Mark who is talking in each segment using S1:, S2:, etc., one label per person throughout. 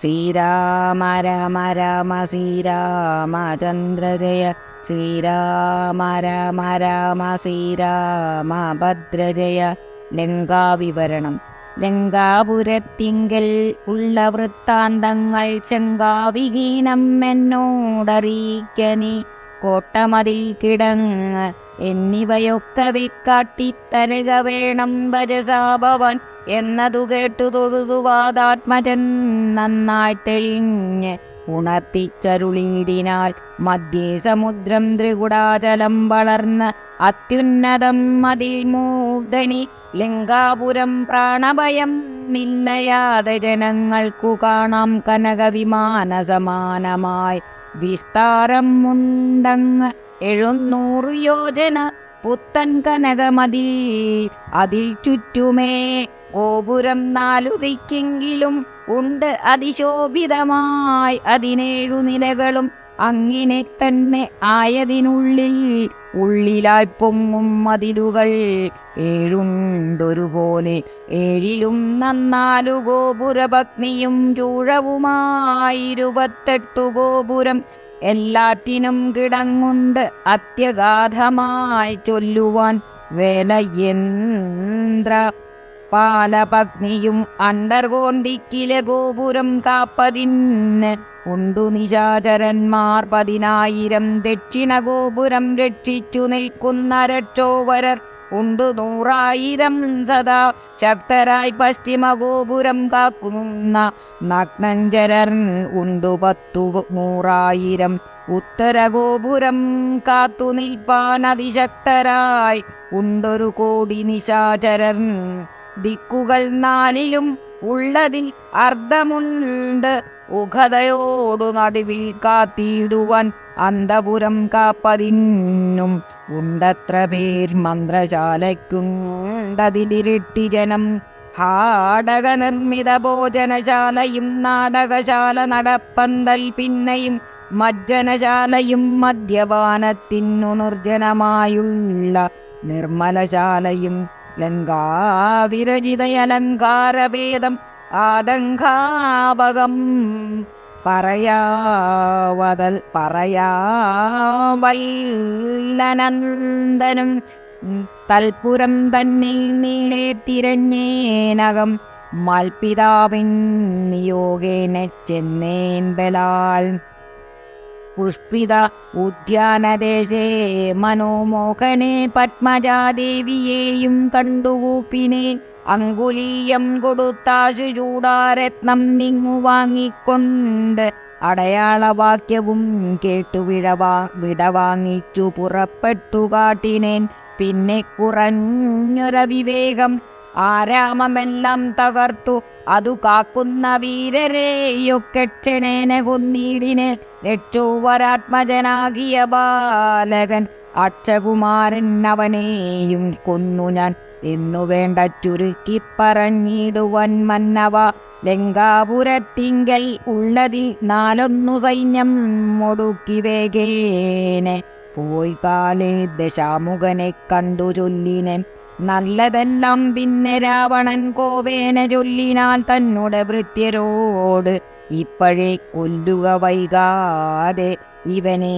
S1: ശ്രീരാമ രാമ രാമ ശ്രീരാമ ചന്ദ്രജയ ശ്രീരാമ രാമ രാമ ശ്രീരാമ ഭദ്രജയ. ലങ്കാവിവരണം ലങ്കാപുരത്തിങ്കൽ ഉള്ള വൃത്താന്തങ്ങൾ ചെങ്കാവിഹീനം എന്നോടറിയിക്കനി. കോട്ടമതിൽ കിടങ്ങ് എന്നിവയൊക്കെ വിക്കാട്ടിത്തരുക വേണം ഭജസാഭവൻ എന്നതു കേട്ടു തൊഴുതുവാതാത്മജൻ നന്നായി തെളിഞ്ഞ് ഉണർത്തിച്ചരുളീതിനാൽ മധ്യേ സമുദ്രം ത്രികുടാചലം വളർന്ന് അത്യുന്നതം മതിൽ മൂർധനി ലങ്കാപുരം പ്രാണഭയം നില്ലയാതെ ജനങ്ങൾക്കു കാണാം കനകവിമാന സമാനമായി വിസ്താരം മുണ്ടങ്ങ് എഴുന്നൂറ് യോജന പുത്തൻ കനകമതിൽ അതിൽ ചുറ്റുമേ ഗോപുരം നാലു ദിക്കെങ്കിലും ഉണ്ട് അതിശോഭിതമായി. അതിനേഴു നിലകളും അങ്ങിനെ തന്നെ ആയതിനുള്ളിൽ ഉള്ളിലായി പൊങ്ങും മതിലുകൾ ഏഴുണ്ടൊരുപോലെ. ഏഴിലും നന്നാലു ഗോപുരഭഗ്നിയും ചൂഴവുമായിരുപത്തെട്ടു ഗോപുരം. എല്ലാറ്റിനും കിടങ്ങുണ്ട് അത്യഗാധമായി ചൊല്ലുവാൻ വേലയന്ത്ര പാലഭഗ്നിയും അണ്ടർകോണ്ടിക്കിലെ ഗോപുരം കാപ്പതിന് ഉണ്ടു നിശാചരന്മാർ പതിനായിരം ദക്ഷിണ ഗോപുരം രക്ഷിച്ചു നിൽക്കുന്ന രക്ഷോവരർ ഉണ്ടു നൂറായിരം സദാ ശക്തരായി പശ്ചിമ ഗോപുരം കാക്കുന്ന നഗ്നഞ്ചരർ ഉണ്ടു പത്തു നൂറായിരം ഉത്തര ഗോപുരം കാത്തു നിൽപ്പാൻ അതിശക്തരായി. ഉണ്ടൊരു കോടി നിശാചരർ ദിക്കുകൾ നാലിലും ഉള്ളതിൽ അർദ്ധമുണ്ട്. ഉഖതയോടു നടുവിൽ കാത്തിടുവാൻ അന്തപുരം കാപ്പതിന്നും ഉണ്ടത്ര പേർ മന്ത്രശാലയ്ക്കുണ്ടതിലിരട്ടി ജനം. ഹാടക നിർമ്മിത ഭോജനശാലയും നാടകശാല നടപ്പന്തൽ പിന്നെയും മജ്ജനശാലയും മദ്യപാനത്തിനു നിർജനമായുള്ള നിർമ്മലശാലയും ലങ്കാവിരചിതയലങ്കാരഭേദം ആതങ്കാപകം പറയാവതൽ പറയാവല്ലനന്ദനും തൽപുരം തന്നെ നീളെ തിരഞ്ഞേനകം മൽപിതാവിൻ നിയോഗേന ചെന്നേൻ ബലാൽ പുഷ്പിത ഉദ്യാനദേശേ മനോമോഹനെ പത്മജാദേവിയെയും കണ്ടുകൂപ്പിനെ. അങ്കുലീയം കൊടുത്താശു ചൂടാരത്നം നിങ്ങു വാങ്ങിക്കൊണ്ട് അടയാളവാക്യവും കേട്ടു വിടവാ വിടവാങ്ങിച്ചു പുറപ്പെട്ടു കാട്ടിനേൻ. പിന്നെ കുറഞ്ഞൊരവിവേകം ആരാമമെല്ലാം തകർത്തു. അതു കാക്കുന്ന വീരരെയൊക്കെ ക്ഷണേന കുന്നീടിനെ രക്ഷൂവരാത്മജനാകിയ ബാലകൻ. അക്ഷകുമാരൻ അവനെയും കൊന്നു ഞാൻ. എന്നു വേണ്ട ചുരുക്കി പറഞ്ഞിടുവൻ മന്നവ ലങ്കാപുരത്തിങ്കൽ ഉള്ളതിൽ നാലൊന്നു സൈന്യം മുടുക്കി വേഗേനെ. പോയി കാലേ ദശാമുഖനെ കണ്ടു ചൊല്ലിനെ നല്ലതെല്ലാം പിന്നെ രാവണൻ കോവേന ചൊല്ലിനാൽ തന്നോട് ഭൃത്യരോട് ഇപ്പോഴേ കൊല്ലുക വൈകാതെ ഇവനെ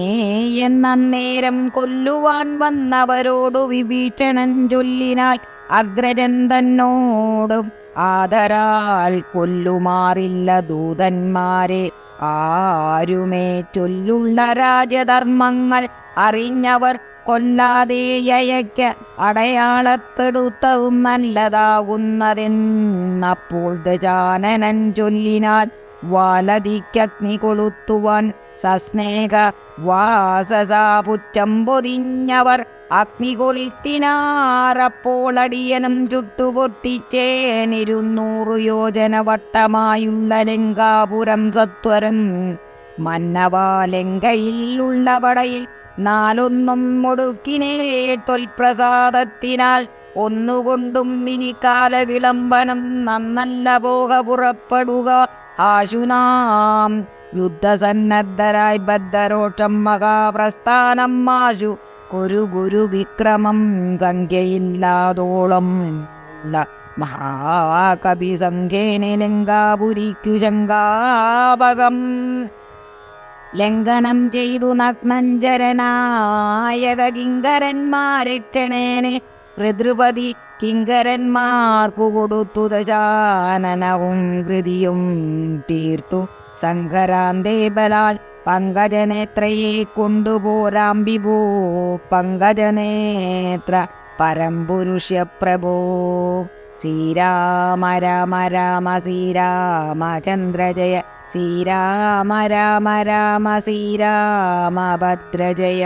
S1: എന്നേരം കൊല്ലുവാൻ വന്നവരോടു വിഭീഷണൻ ചൊല്ലിനാൽ അഗ്രജൻ തന്നോടും ആദരാൽ കൊല്ലുമാറില്ല ദൂതന്മാരെ. ആരുമേ ചൊല്ലുള്ള രാജധർമ്മങ്ങൾ അറിഞ്ഞവർ കൊല്ലാതെയയ്ക്ക് അടയാളത്തെടുത്തവും നല്ലതാകുന്നതെന്നപ്പോൾ ദജാനനൻ ചൊല്ലിനാൽ വാലതിക്കഗ്നി കൊളുത്തുവാൻ സസ്നേഹ വാസസാപുറ്റം പൊതിഞ്ഞവർ അഗ്നി കൊളിത്തിനാറപ്പോൾ അടിയനും ചുട്ടുപൊട്ടിച്ചേനിരുന്നൂറു യോജന വട്ടമായുള്ള ലങ്കാപുരം സത്വരം മന്നവാലങ്കയിലുള്ള പടയിൽ നാലൊന്നും മുടുക്കിനേ തൊൽപ്രസാദത്തിനാൽ ഒന്നുകൊണ്ടും ഇനി കാല വിളംബനം നന്നല്ല പോക പുറപ്പെടുക. ആശുനാം യുദ്ധസന്നദ്ധരായി ബദ്ധരോഷം മഹാപ്രസ്ഥാനം മാശു കുരു ഗുരു വിക്രമം സംഖ്യയില്ലാതോളം മഹാകവി സംഖ്യേനെ ലങ്കാപുരിക്കു ശങ്കാപകം ലംഘനം ചെയ്തു നഗ്നഞ്ചരനായക കിങ്കരന്മാരക്ഷണേനെ ഋതൃപതി കിങ്കരന്മാർക്കു കൊടുത്തു ദശാനനവും കൃതിയും തീർത്തു. സംഘരാന്തേ ബലാൽ പങ്കജനേത്രയെ കൊണ്ടുപോരാംബിഭൂ പങ്കജനേത്ര പരംപുരുഷ്യ പ്രഭോ ശ്രീരാമ രാമ രാമ ശ്രീരാമചന്ദ്ര ശ്രീരാമ രാമ രാമ ശ്രീരാമ ഭദ്രജയ.